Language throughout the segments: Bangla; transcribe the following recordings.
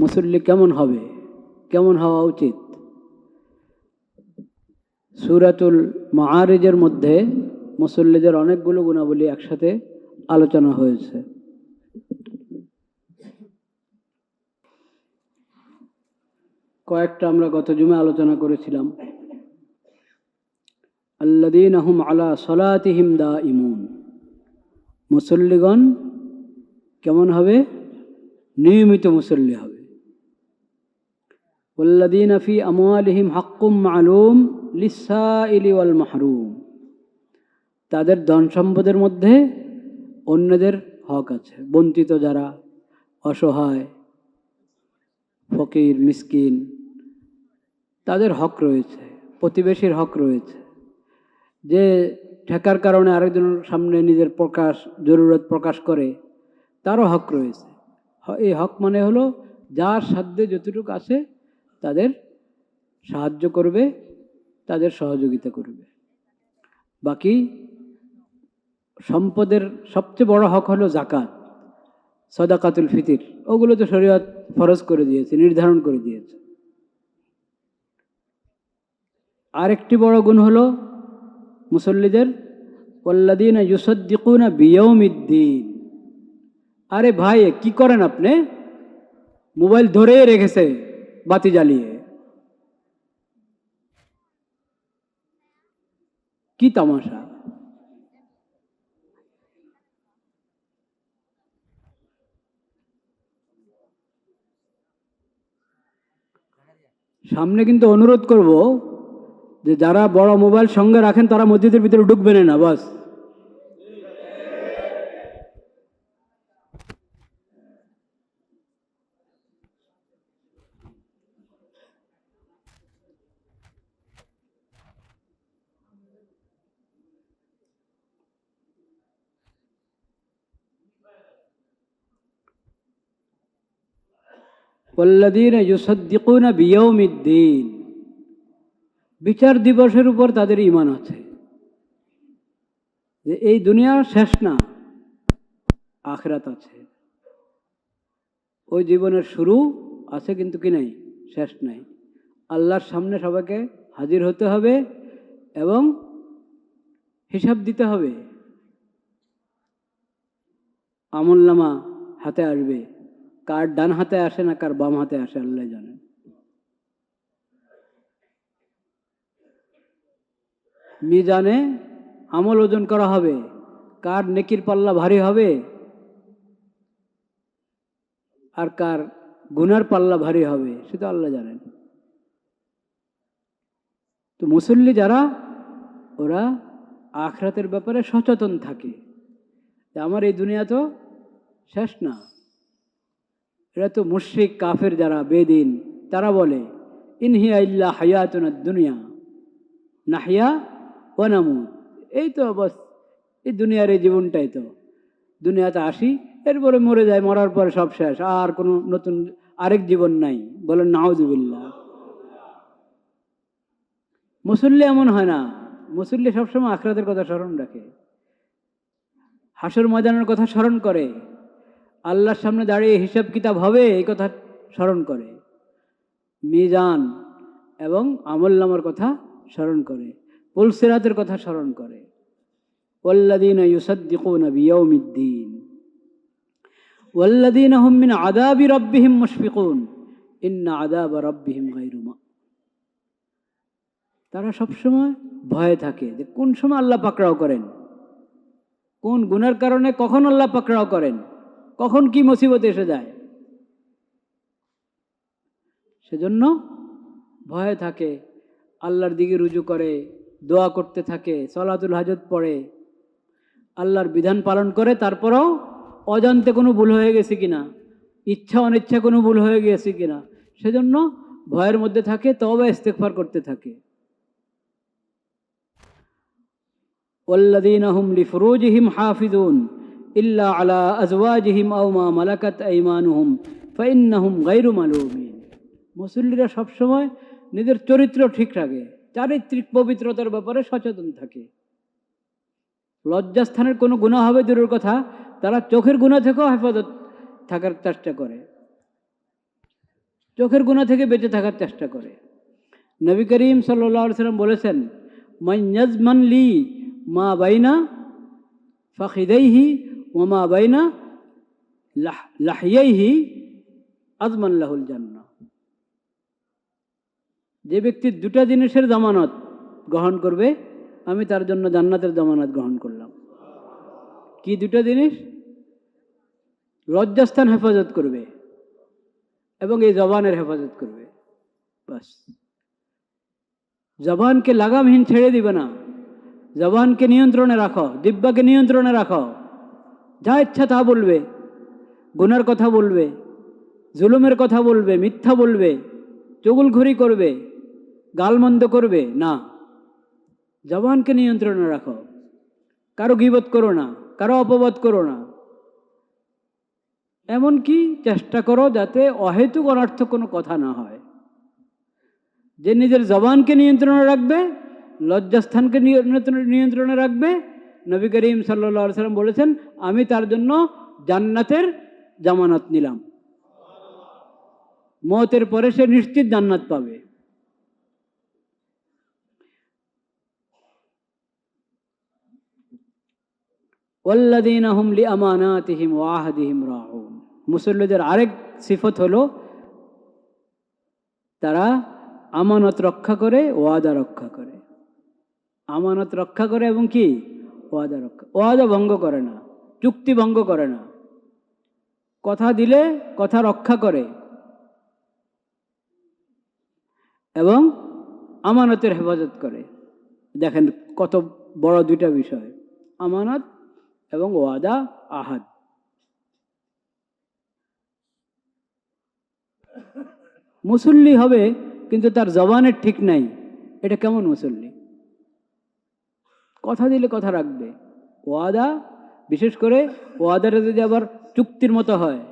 মুসল্লি কেমন হবে? কেমন হওয়া উচিত? সুরাতুল মাহারিজের মধ্যে মুসল্লিদের অনেকগুলো গুণাবলী একসাথে আলোচনা হয়েছে। কয়েকটা আমরা গত জুমে আলোচনা করেছিলাম। আল্লাদিন আহম আলা সলাতিহিম দা ইমুন মুসল্লিগণ কেমন হবে? নিয়মিত মুসল্লি হবে। والذين في أموالهم حق معلوم للسائل والمحروم তাদের ধন সম্পদের মধ্যে অন্যদের হক আছে বঞ্চিত যারা অসহায় ফকির মিসকিন তাদের হক রয়েছে প্রতিবেশীর হক রয়েছে যে ঠেকার কারণে আরেকজনের সামনে নিজের প্রকাশ জরুরত প্রকাশ করে তারও হক রয়েছে হ- এই হক মানে হলো যার সাধ্যে যতটুকু আছে তাদের সাহায্য করবে, তাদের সহযোগিতা করবে। বাকি সম্পদের সবচেয়ে বড় হক হলো জাকাত সদাকাতুল ফিতির। ওগুলো তো শরীয়ত ফরজ করে দিয়েছে, নির্ধারণ করে দিয়েছে। আরেকটি বড় গুণ হলো মুসল্লিদের ওল্লাদিন ইউসদ্দিকুনা বিয়ৌমিদ্দিন আরে ভাই কি করেন আপনি? মোবাইল ধরেই রেখেছে। বাতি জ্বালিয়ে। কি তামাশা? সামনে কিন্তু অনুরোধ করব যে যারা বড় মোবাইল সঙ্গে রাখেন তারা মসজিদের ভিতরে ঢুকবেন না, বাস। বিচার দিবসের উপর তাদের ইমান আছে। যে এই দুনিয়া শেষ না, আখরাত আছে। ওই জীবনের শুরু আছে কিন্তু কি নাই, শেষ নাই। আল্লাহর সামনে সবাইকে হাজির হতে হবে এবং হিসাব দিতে হবে। আমল নামা হাতে আসবে। কার ডান হাতে আসে না, কার বাম হাতে আসে, আল্লাহ জানেন মিজানে আমল ওজন করা হবে, কার নেকির পাল্লা ভারী হবে, আর কার গুনার পাল্লা ভারী হবে সেটা আল্লাহ জানেন। তো মুসল্লি যারা, ওরা আখরাতের ব্যাপারে সচেতন থাকে। আমার এই দুনিয়া তো শেষ না। এরা তো মুশ্রিক, কাফের যারা, বেদিন, তারা বলে, ইনহিয়া ইল্লা হায়াতুনা দুনিয়া নাহিয়া ওয়ানামুত এই তো বস, এই দুনিয়ার এই জীবনটাই তো। দুনিয়াতে আসি, এরপরে মরে যায় মরার পরে সব শেষ, আর কোনো নতুন, আরেক জীবন নাই। বলেন নাউজুবিল্লাহ মুসল্লি এমন হয় না। মুসল্লি সবসময় আখরাতের কথা স্মরণ রাখে। হাসর ময়দানের কথা স্মরণ করে। আল্লাহর সামনে দাঁড়িয়ে হিসাব কিতাব হবে, এই কথা স্মরণ করে। মিজান এবং আমল নামার কথা স্মরণ করে। পুলসিরাতের কথা স্মরণ করে। ওল্লাদিন ইউসদ্দিকুন বিয়ৌমিদ্দিন ওল্লাদিন হুম মিন আদাবি রব্বিহিম মুশফিকুন। ইন্না আদাব রব্বিহিম গায়রুমা তারা সবসময় ভয়ে থাকে যে কোন সময় আল্লাহ পাকড়াও করেন? কোন গুনার কারণে কখন আল্লাহ পাকড়াও করেন? কখন কি মুসিবত এসে যায়? সেজন্য ভয়ে থাকে, আল্লাহর দিকে রুজু করে, দোয়া করতে থাকে, সলাতুল হাজত পড়ে, আল্লাহর বিধান পালন করে, তারপরও অজান্তে কোনো ভুল হয়ে গেছে কিনা, ইচ্ছা অনিচ্ছা কোনো ভুল হয়ে গেছে কিনা, সেজন্য ভয়ের মধ্যে থাকে তবে ইস্তেকফার করতে থাকে। ওল্লাদিন আহম লিফরুজ হিম হাফিজুন ইল্লা আলা আজওয়াজহিম আউমা মালাকাত আইমানুহম ফাইন্নাহুম গাইরু মালুমিন মুসল্লিরা সবসময় নিজের চরিত্র ঠিক রাখে, চারিত্রিক পবিত্রতার ব্যাপারে সচেতন থাকে। লজ্জাস্থানের কোনো গুণা হবে দূরের কথা, তারা চোখের গুণা থেকেও হেফাজত থাকার চেষ্টা করে। চোখের গুণা থেকে বেঁচে থাকার চেষ্টা করে। নবী করিম সাল্লাম বলেছেন মাইয়াজমান লি মা বাইনা ফাখিদাইহি ও মা বাইনা লাহ, লাহিয়াইহি আজমান লাহুল জান্না যে ব্যক্তি দুটা জিনিসের জামানত গ্রহণ করবে, আমি তার জন্য জান্নাতের জামানত গ্রহণ করলাম। কি দুটা জিনিস? লজ্জাস্থান হেফাজত করবে এবং এই জবানের হেফাজত করবে। বাস। জবানকে লাগামহীন ছেড়ে দিবে না। জবানকে নিয়ন্ত্রণে রাখো, দিব্যাকে নিয়ন্ত্রণে রাখো। যা ইচ্ছা তা বলবে। গুনার কথা বলবে। জুলুমের কথা বলবে। মিথ্যা বলবে। চগুলঘুরি করবে। গালমন্দ করবে। না। জবানকে নিয়ন্ত্রণে রাখো। কারও গিবত করো না। কারও অপবাদ করো না। এমনকি চেষ্টা করো যাতে অহেতুক অনর্থক কোনো কথা না হয়। যে নিজের জবানকে নিয়ন্ত্রণে রাখবে, লজ্জাস্থানকে নিয়ন্ত্রণে রাখবে নবী করিম সাল্লা সাল্লাম বলেছেন, আমি তার জন্য জান্নাতের জামানত নিলাম। মতের পরে সে নিশ্চিত জান্নাত পাবে। ওয়াহদিহিম মুসল্লিদের আরেক সিফত হলো, তারা আমানত রক্ষা করে, ওয়াদা রক্ষা করে। আমানত রক্ষা করে এবং কি? ওয়াদা রক্ষা ওয়াদা ভঙ্গ করে না চুক্তি ভঙ্গ করে না। কথা দিলে কথা রক্ষা করে। এবং আমানতের হেফাজত করে। দেখেন কত বড় দুইটা বিষয়, আমানত এবং ওয়াদা আহাদ। মুসল্লি হবে, কিন্তু তার জবানের ঠিক নাই। এটা কেমন মুসল্লি? কথা দিলে কথা রাখবে। ওয়াদা, বিশেষ করে ওয়াদাটা যদি আবার চুক্তির মতো হয়,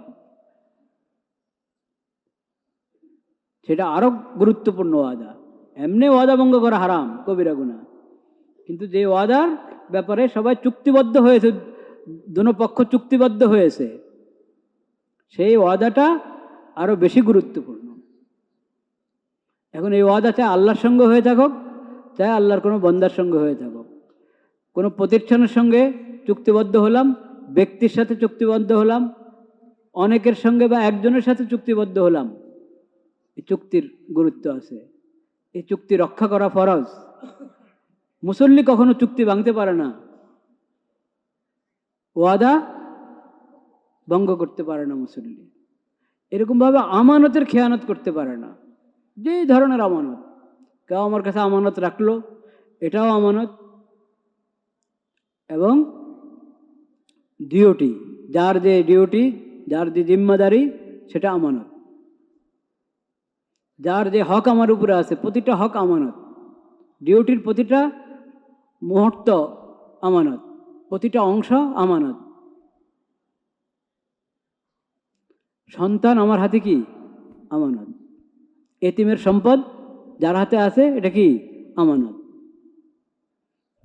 সেটা আরও গুরুত্বপূর্ণ ওয়াদা। এমনি ওয়াদা ভঙ্গ করা হারাম, কবিরা গুণা। কিন্তু যে ওয়াদার ব্যাপারে সবাই চুক্তিবদ্ধ হয়েছে, দুনো পক্ষ চুক্তিবদ্ধ হয়েছে, সেই ওয়াদাটা আরও বেশি গুরুত্বপূর্ণ। এখন এই ওয়াদা চাই আল্লাহর সঙ্গে হয়ে থাকুক চাই আল্লাহর কোনো বন্দার সঙ্গে হয়ে থাকুক। কোনো প্রতিষ্ঠানের সঙ্গে চুক্তিবদ্ধ হলাম, ব্যক্তির সাথে চুক্তিবদ্ধ হলাম, অনেকের সঙ্গে বা একজনের সাথে চুক্তিবদ্ধ হলাম। এই চুক্তির গুরুত্ব আছে। এই চুক্তি রক্ষা করা ফরজ। মুসল্লি কখনো চুক্তি ভাঙতে পারে না। ওয়াদা ভঙ্গ করতে পারে না মুসল্লি। এরকমভাবে আমানতের খেয়ানত করতে পারে না। যেই ধরনের আমানত। কেউ আমার কাছে আমানত রাখল, এটাও আমানত। এবং ডিওটি যার যে ডিওটি যার যে জিম্মাদারি, সেটা আমানত। যার যে হক আমার উপরে আছে, প্রতিটা হক আমানত। ডিওটির প্রতিটা মুহূর্ত আমানত, প্রতিটা অংশ আমানত। সন্তান আমার হাতে কি? আমানত। এতিমের সম্পদ যার হাতে আছে, এটা কি? আমানত।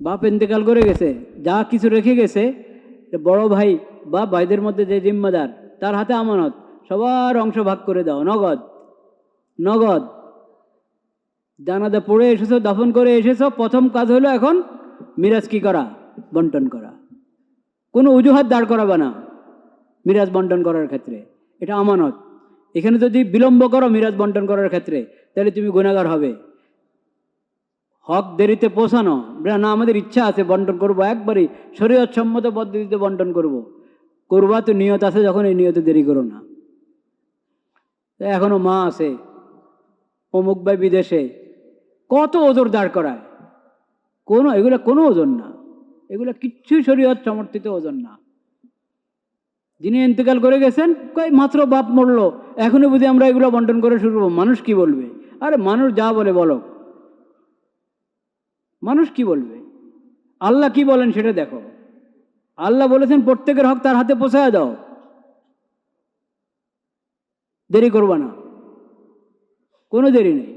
বাপ এন্তেকাল করে গেছে, যা কিছু রেখে গেছে বড় ভাই বা ভাইদের মধ্যে যে জিম্মাদার, তার হাতে আমানত, সবার অংশ ভাগ করে দাও, নগদ নগদ। জানাদা পড়ে এসেছ, দাফন করে এসেছ, প্রথম কাজ হলো এখন মিরাজ কি করা? বন্টন করা। কোনো অজুহাত দাঁড় করাবে না মিরাজ বন্টন করার ক্ষেত্রে। এটা আমানত। এখানে যদি বিলম্ব করো মিরাজ বন্টন করার ক্ষেত্রে, তাহলে তুমি গুণাগার হবে। হক দেরিতে পৌঁছানো। না, আমাদের ইচ্ছা আছে বন্টন করব। একবারই শরীয়ত সম্মত পদ্ধতিতে বন্টন করব। করবা তো নিয়ত আছে, যখন এই নিয়তে দেরি করো না। এখনও মা আছে, অমুক ভাই বিদেশে, কত ওজোর দাঁড় করায়? কোনো, এগুলো কোনো ওজন না। এগুলো কিচ্ছুই শরীয়ত সমর্থিত ওজন না। যিনি ইন্তেকাল করে গেছেন কই মাত্র বাপ মরলো। এখনও বুঝি আমরা এগুলো বন্টন করে শুরু করব। মানুষ কি বলবে? আরে, মানুষ যা বলে বলো। মানুষ কি বলবে? আল্লাহ কি বলেন সেটা দেখো। আল্লাহ বলেছেন, প্রত্যেকের হক তার হাতে পোষায় দাও। দেরি করবা না। কোনো দেরি নেই।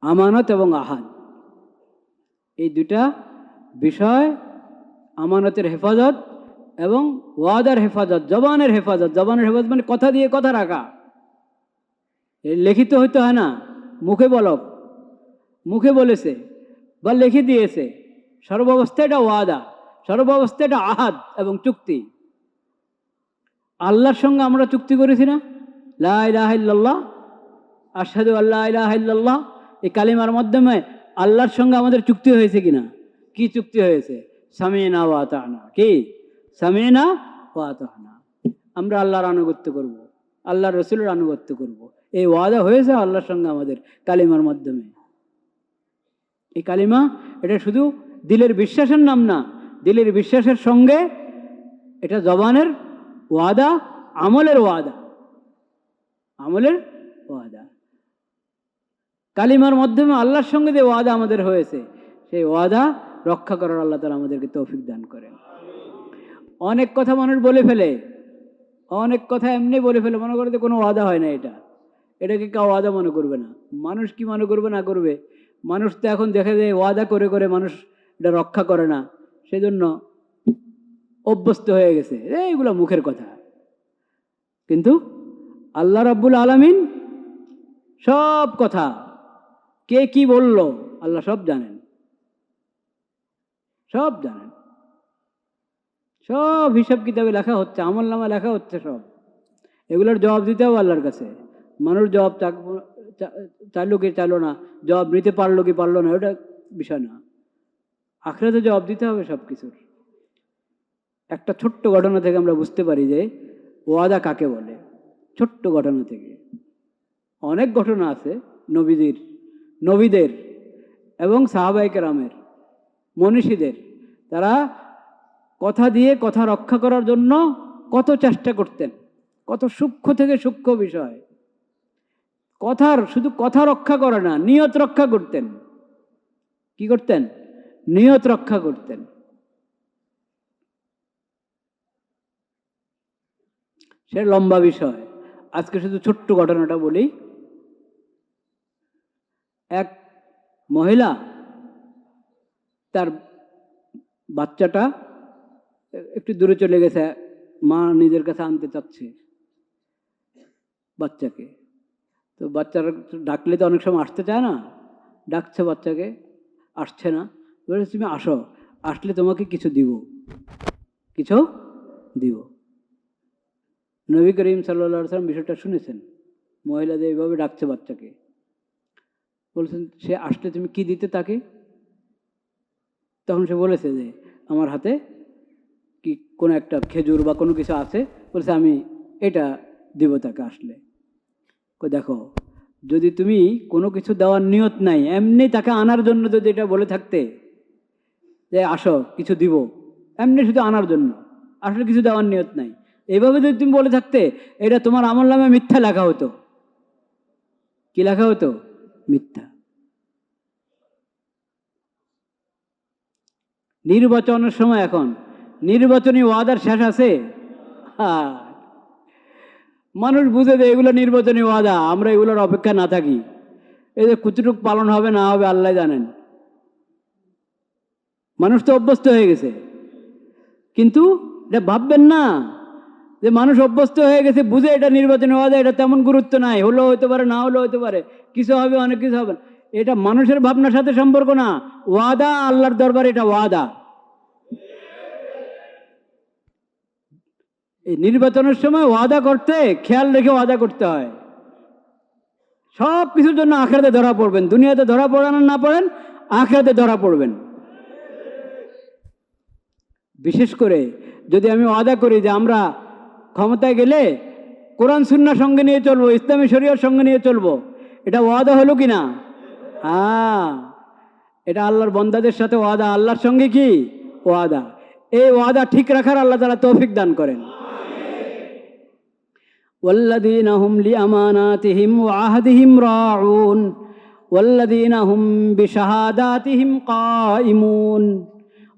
আমানত এবং আহাদ এই দুটা বিষয় আমানতের হেফাজত এবং ওয়াদার হেফাজত, জবানের হেফাজত। জবানের হেফাজত মানে কথা দিয়ে কথা রাখা। লিখিত হইতে হয় না। মুখে বলক মুখে বলেছে বা লিখে দিয়েছে। সর্বাবস্থায় এটা ওয়াদা সর্বাবস্থায় এটা আহাদ এবং চুক্তি। আল্লাহর সঙ্গে আমরা চুক্তি করেছি না? লা ইলাহা ইল্লাল্লাহ, আশহাদু আল্লাহ এই কালিমার মাধ্যমে আল্লাহর সঙ্গে আমাদের চুক্তি হয়েছে কিনা? কি চুক্তি হয়েছে? সামিনা ওয়াতানা কি? সামিনা ওয়াতানা আমরা আল্লাহর আনুগত্য করব। আল্লাহ রসুলের আনুগত্য করব। এই ওয়াদা হয়েছে আল্লাহর সঙ্গে আমাদের কালিমার মাধ্যমে। এই কালিমা, এটা শুধু দিলের বিশ্বাসের নাম না, দিলের বিশ্বাসের সঙ্গে এটা জবানের ওয়াদা, আমলের ওয়াদা। আমলের ওয়াদা। কালিমার মাধ্যমে আল্লাহর সঙ্গে যে ওয়াদা আমাদের হয়েছে, সেই ওয়াদা রক্ষা করার আল্লাহ তালা আমাদেরকে তৌফিক দান করেন। অনেক কথা মানুষ বলে ফেলে, অনেক কথা এমনি বলে ফেলে, মনে করে যে কোনো ওয়াদা হয় না এটা। এটাকে কেউ ওয়াদা মনে করবে না। মানুষ কি মনে করবে না করবে? মানুষ তো এখন দেখা যায় ওয়াদা করে করে মানুষ এটা রক্ষা করে না সেই জন্য অভ্যস্ত হয়ে গেছে। এইগুলো মুখের কথা। কিন্তু আল্লাহ রাব্বুল আলামিন সব কথা, কে কি বলল আল্লাহ সব জানেন। সব জানেন। সব হিসাব কিতাবে লেখা হচ্ছে, আমল নামা লেখা হচ্ছে সব। এগুলোর জবাব দিতে হবে আল্লাহর কাছে। মানুষ জবাব চাইলো কি চাইলো না, জবাব নিতে পারল কি পারল না, ওটা বিষয় না। আখড়াতে জবাব দিতে হবে সব কিছুর একটা ছোট্ট ঘটনা থেকে আমরা বুঝতে পারি যে ওয়াদা কাকে বলে? ছোট্ট ঘটনা থেকে। অনেক ঘটনা আছে নবীদের নবীদের এবং সাহাবাইকে রামের মনীষীদের। তারা কথা দিয়ে কথা রক্ষা করার জন্য কত চেষ্টা করতেন, কত সূক্ষ্ম থেকে সূক্ষ্ম বিষয়। কথার, শুধু কথা রক্ষা করে না, নিয়ত রক্ষা করতেন। কি করতেন? নিয়ত রক্ষা করতেন। সে লম্বা বিষয়। আজকে শুধু ছোট্ট ঘটনাটা বলি। এক মহিলা, তার বাচ্চাটা একটু দূরে চলে গেছে, মা নিজের কাছে আনতে চাচ্ছে বাচ্চাকে। তো বাচ্চারা ডাকলে তো অনেক সময় আসতে চায় না। ডাকছে বাচ্চাকে, আসছে না। বলে, তুমি আসো, আসলে তোমাকে কিছু দিব। কিছু? দিব। নবী করিম সাল্লা সাল্লাম বিষয়টা শুনেছেন। মহিলাদের এইভাবে ডাকছে বাচ্চাকে। বলছেন, সে আসলে তুমি কি দিতে তাকে? তখন সে বলেছে যে, আমার হাতে কি কোনো একটা খেজুর বা কোনো কিছু আছে? বলছে, আমি এটা দিব তাকে আসলে। দেখো, যদি তুমি কোনো কিছু দেওয়ার নিয়ত নাই, এমনি তাকে আনার জন্য যদি এটা বলে থাকতে, যে আসো, কিছু দিব, এমনি শুধু আনার জন্য, আসলে কিছু দেওয়ার নিয়ত নাই। এইভাবে যদি তুমি বলে থাকতে, এটা তোমার আমল নামে মিথ্যা লেখা হতো। কি লেখা হতো? মিথ্যা। নির্বাচনের সময় এখন, নির্বাচনী ওয়াদার শেষ আছে? হ্যাঁ। মানুষ বুঝে যে এগুলো নির্বাচনী ওয়াদা, আমরা এগুলোর অপেক্ষা না থাকি। এই যে কুচুটুক পালন হবে না হবে, আল্লাহ জানেন। মানুষ তো অভ্যস্ত হয়ে গেছে। কিন্তু এটা ভাববেন না যে মানুষ অভ্যস্ত হয়ে গেছে, বুঝে এটা নির্বাচনী ওয়াদা, এটা তেমন গুরুত্ব নাই। হলেও হতে পারে, না হলেও হতে পারে। কিছু হবে, অনেক কিছু হবে। এটা মানুষের ভাবনার সাথে সম্পর্ক না। ওয়াদা আল্লাহর দরবারে, এটা ওয়াদা। এই নির্বাচনের সময় ওয়াদা করতে, খেয়াল রেখে ওয়াদা করতে হয়। সব কিছুর জন্য আখড়াতে ধরা পড়বেন। দুনিয়াতে ধরা পড়ান না পড়েন, আখেরাতে ধরা পড়বেন। বিশেষ করে যদি আমি ওয়াদা করি যে আমরা ক্ষমতায় গেলে কোরআন সুন্না সঙ্গে নিয়ে চলবো, ইসলামী শরীয়র সঙ্গে নিয়ে চলবো, এটা ওয়াদা হলো কি না? হ্যাঁ। এটা আল্লাহর বন্দাদের সাথে ওয়াদা। আল্লাহর সঙ্গে কি? ওয়াদা। এই ওয়াদা ঠিক রাখার আল্লাহ তারা তৌফিক দান করেন। والذين هم لأماناتهم وعهدهم راعون والذين هم بشهاداتهم قائمون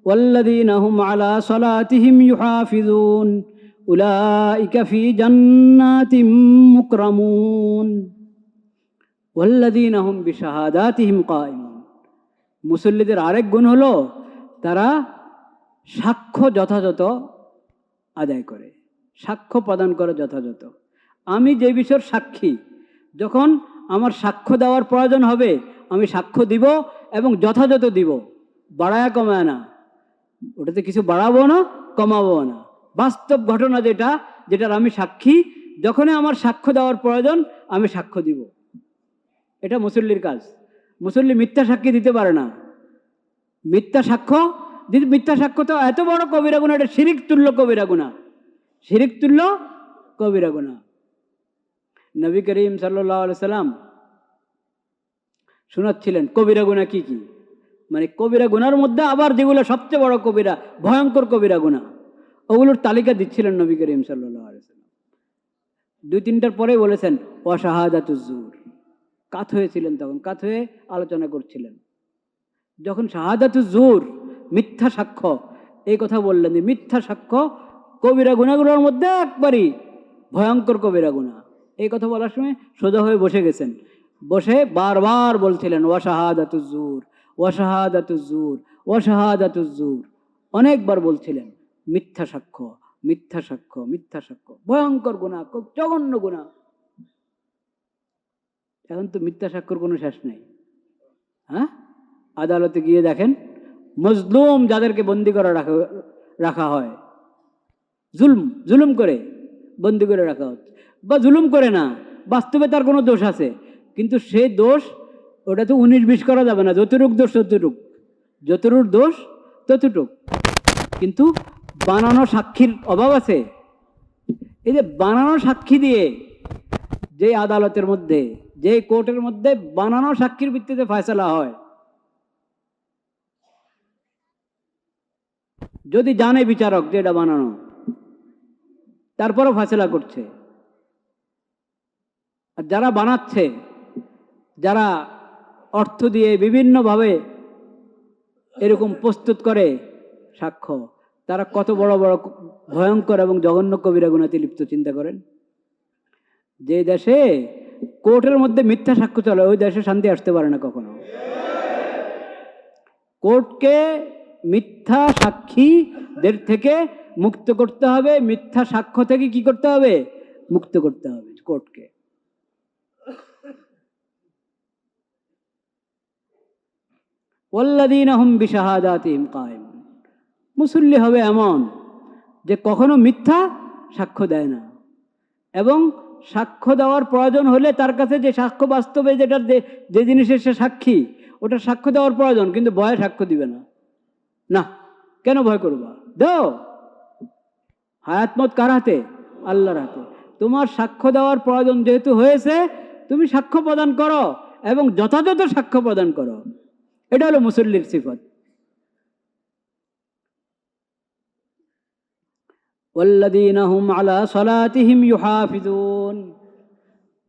والذين هم على صلاتهم يحافظون أولئك في جنات مكرمون والذين هم بشهاداتهم قائمون মুসল্লিদের আরেক গুণ হলো তারা সাক্ষ্য যথাযথ আদায় করে সাক্ষ্য প্রদান করে যথাযথ আমি যে বিষয়ের সাক্ষী, যখন আমার সাক্ষ্য দেওয়ার প্রয়োজন হবে, আমি সাক্ষ্য দিব এবং যথাযথ দিব। বাড়ায়া কমায় না। ওটাতে কিছু বাড়াবো না, কমাবো না। বাস্তব ঘটনা যেটা, যেটার আমি সাক্ষী, যখনই আমার সাক্ষ্য দেওয়ার প্রয়োজন, আমি সাক্ষ্য দিব। এটা মুসল্লির কাজ। মুসল্লি মিথ্যা সাক্ষী দিতে পারে না। মিথ্যা সাক্ষ্য দিদি মিথ্যা সাক্ষ্য তো এত বড় কবিরা গুণা এটা শিরিক তুল্য কবিরা গুণা শিরিক তুল্য কবিরা গুণা নবী করিম সাল্লাহ সাল্লাম শোনাচ্ছিলেন, কবিরা গুণা কি কি? মানে কবিরা গুনার মধ্যে আবার যেগুলো সবচেয়ে বড় কবিরা, ভয়ঙ্কর কবিরা গুণা, ওগুলোর তালিকা দিচ্ছিলেন নবী করিম সাল্লাহ সাল্লাম। দুই তিনটার পরে বলেছেন অশাহাদাতুজুর কাত হয়েছিলেন তখন, কাত হয়ে আলোচনা করছিলেন। যখন শাহাদাতুজুর মিথ্যা সাক্ষ্য, এই কথা বললেন মিথ্যা সাক্ষ্য কবিরা গুণাগুলোর মধ্যে একবারই ভয়ঙ্কর কবিরা গুণা। এই কথা বলার সময় সোজা হয়ে বসে গেছেন। বসে বারবার বলছিলেন ওয়াশাহাদাতুজুর ওয়াশাহাদাতুজুর ওয়াশাহাদাতুজুর অনেকবার বলছিলেন, মিথ্যা সাক্ষ্য মিথ্যা সাক্ষ্য মিথ্যা সাক্ষ্য, ভয়ঙ্কর গুণা খুব জঘন্য গুণা এখন তো মিথ্যা সাক্ষ্যর কোনো শেষ নেই। হ্যাঁ? আদালতে গিয়ে দেখেন, মজলুম যাদেরকে বন্দি করা রাখা রাখা হয়, জুলম, জুলুম করে বন্দি করে রাখা হচ্ছে। বা জুলুম করে না, বাস্তবে তার কোনো দোষ আছে। কিন্তু সে দোষ, ওটা তো উনিশ বিশ করা যাবে না, যতটুক দোষ ততটুক। যতটুক দোষ ততটুক। কিন্তু বানানো সাক্ষীর অভাব আছে। এই যে বানানো সাক্ষী দিয়ে যে আদালতের মধ্যে যে কোর্টের মধ্যে বানানো সাক্ষীর ভিত্তিতে ফয়সলা হয়, যদি জানে বিচারক যে এটা বানানো, তারপরও ফয়সলা করছে। আর যারা বানাচ্ছে, যারা অর্থ দিয়ে বিভিন্নভাবে এরকম প্রস্তুত করে সাক্ষ্য, তারা কত বড় বড় ভয়ঙ্কর এবং জঘন্য কবিরা গুণাতে লিপ্ত, চিন্তা করেন? যে দেশে কোর্টের মধ্যে মিথ্যা সাক্ষ্য চলে, ওই দেশে শান্তি আসতে পারে না কখনো। কোর্টকে মিথ্যা সাক্ষীদের থেকে মুক্ত করতে হবে, মিথ্যা সাক্ষ্য থেকে কি করতে হবে? মুক্ত করতে হবে কোর্টকে। ওল্লাদিন আহম বিশাহাদাতিম কায়েম। মুসল্লি হবে এমন যে কখনো মিথ্যা সাক্ষ্য দেয় না। এবং সাক্ষ্য দেওয়ার প্রয়োজন হলে তার কাছে যে সাক্ষ্য বাস্তবে যেটা যে জিনিসের সে সাক্ষী, ওটা সাক্ষ্য দেওয়ার প্রয়োজন, কিন্তু ভয়ে সাক্ষ্য দিবে না। না, কেন ভয় করবা? দাও। হায়াতমত কার হাতে? আল্লাহর হাতে। তোমার সাক্ষ্য দেওয়ার প্রয়োজন যেহেতু হয়েছে, তুমি সাক্ষ্য প্রদান করো এবং যথাযথ সাক্ষ্য প্রদান করো। এটা হলো মুসল্লির সিফত।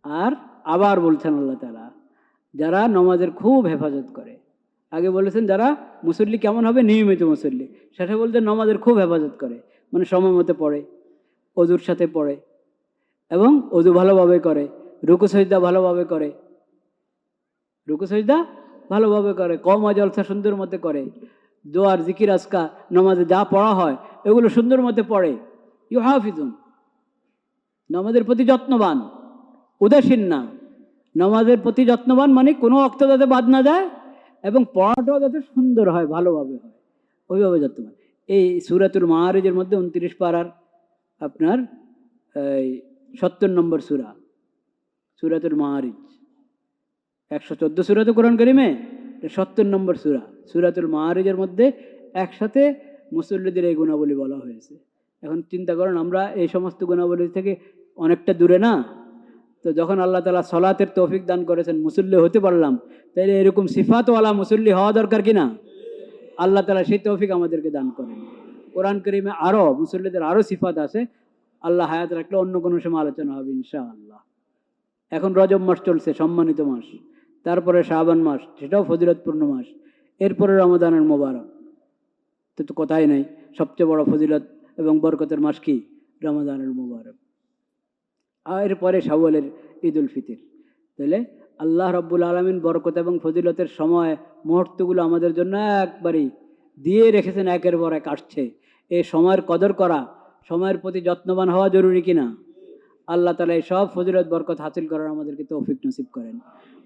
আর আবার বলছেন আল্লাহ তালা যারা নমাজের খুব হেফাজত করে। আগে বলেছেন যারা মুসল্লি কেমন হবে? নিয়মিত মুসল্লি। সেটা বলতে নমাজের খুব হেফাজত করে মানে সময় মতো পড়ে, অজুর সাথে পড়ে, এবং অজু ভালোভাবে করে, রুকু ভালোভাবে করে। রুকু ভালোভাবে করে, কম জলসা সুন্দর মতে করে, দোয়ার, জিকির, আজকা, নমাজে যা পড়া হয়, এগুলো সুন্দর মতে পড়ে। ইউ হাফিজুন নমাজের প্রতি যত্নবান। উদাসীন না। নমাজের প্রতি যত্নবান মানে কোনো অক্ত যাতে বাদ না যায় এবং পড়াটাও যাতে সুন্দর হয়, ভালোভাবে হয়। ওইভাবে যত্নবান এই সুরাতুর মাহারেজের মধ্যে উনত্রিশ পাড়ার আপনার এই সত্তর নম্বর সুরা। সুরাতুর মাহারিজ। একশো চোদ্দ সুরা তো কোরআন করিমে সত্তর নম্বর সুরা, সুরাতুল মাহারিজের মধ্যে একসাথে মুসল্লিদের এই গুণাবলী বলা হয়েছে। এখন চিন্তা করেন, আমরা এই সমস্ত গুণাবলী থেকে অনেকটা দূরে না? তো যখন আল্লাহ তালা সলাতের তৌফিক দান করেছেন, মুসল্লি হতে পারলাম, তাইলে এরকম সিফাতওয়ালা মুসল্লি হওয়া দরকার কি না? আল্লাহ তালা সেই তৌফিক আমাদেরকে দান করেন। কোরআন করিমে আরও মুসল্লিদের আরও সিফাত আছে, আল্লাহ হায়াত রাখলে অন্য কোনো সময় আলোচনা হবে ইনশা আল্লাহ এখন রজব মাস চলছে, সম্মানিত মাস। তারপরে শাবান মাস, সেটাও ফজিলতপূর্ণ মাস। এরপরে রমদানের মোবারক। তো তো কথাই নাই, সবচেয়ে বড় ফজিলত এবং বরকতের মাস কি? রমদানের মোবারক। আর এরপরে শাওয়ালের ঈদ উল ফিতির। তাহলে আল্লাহ রব্বুল আলমিন বরকত এবং ফজিলতের সময় মুহূর্তগুলো আমাদের জন্য একবারই দিয়ে রেখেছেন, একের পর এক আসছে। এই সময়ের কদর করা, সময়ের প্রতি যত্নবান হওয়া জরুরি কিনা? আল্লাহ তালা এই সব ফজিলত, বরকত হাসিল করার আমাদেরকে তৌফিক নসিব করেন।